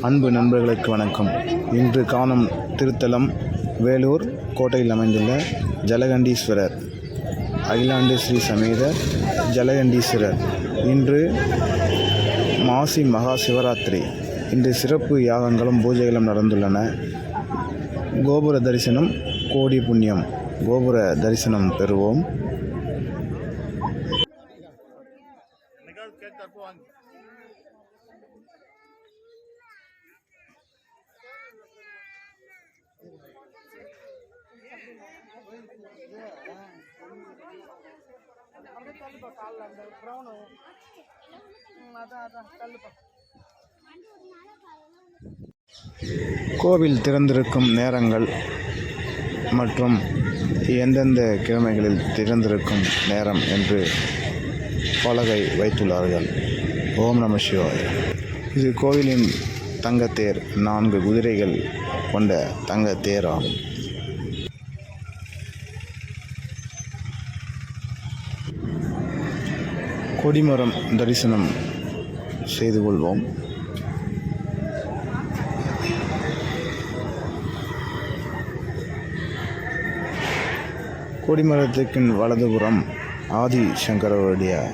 அன்பு நண்பர்களுக்கு வணக்கம். இன்று காணும் திருத்தலம் வேலூர் கோட்டையில் அமைந்துள்ள ஜலகண்டீஸ்வரர் அகிலாண்டு ஸ்ரீ சமேத ஜலகண்டீஸ்வரர். இன்று மாசி மகா சிவராத்திரி. இன்று சிறப்பு யாகங்களும் பூஜைகளும் நடந்துள்ளன. கோபுர தரிசனம் கோடி புண்ணியம். கோபுர தரிசனம் பெறுவோம். அப்படியே தள்ளுப்பா காலில் அந்த ப்ரௌனு அதான் அதான் தள்ளுப்பா கோவில் திறந்திருக்கும் நேரங்கள் மற்றும் எந்தெந்த கிழமைகளில் திறந்திருக்கும் நேரம் என்று பலகை வைத்துள்ளார்கள். ஓம் நம சிவாய. இது கோவிலின் தங்கத்தேர் நான்கு குதிரைகள் கொண்ட தங்கத்தேர் ஆகும். கொடிமரம் தரிசனம் செய்து கொள்வோம். கொடிமரத்துக்கு வலதுபுறம் ஆதி சங்கரருடைய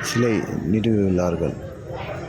சிலை நிறுவியுள்ளார்கள்.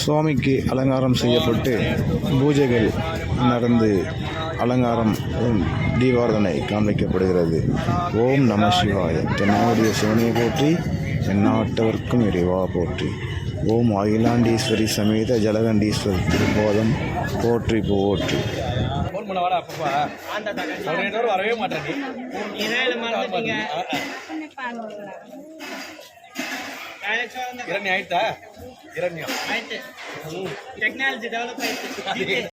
சுவாமிக்கு அலங்காரம் செய்யப்பட்டு பூஜைகள் நடந்து அலங்காரம் தீபாரதனை காண்பிக்கப்படுகிறது. ஓம் நம சிவாய. தென்னாவுடைய சிவனையை போற்றி எந்நாட்டவர்க்கும் இறைவா போற்றி. ஓம் அகிலாண்டீஸ்வரி சமேத ஜலகண்டீஸ்வரி திருப்போதம் போற்றி போற்றி. ஃபோன் பண்ண வாடா அப்பப்பா. அவர் ரெண்டு பேரும் வரவே மாட்டேன் நீ. హిరణ్యం. అయితే టెక్నాలజీ డెవలప్ అయితే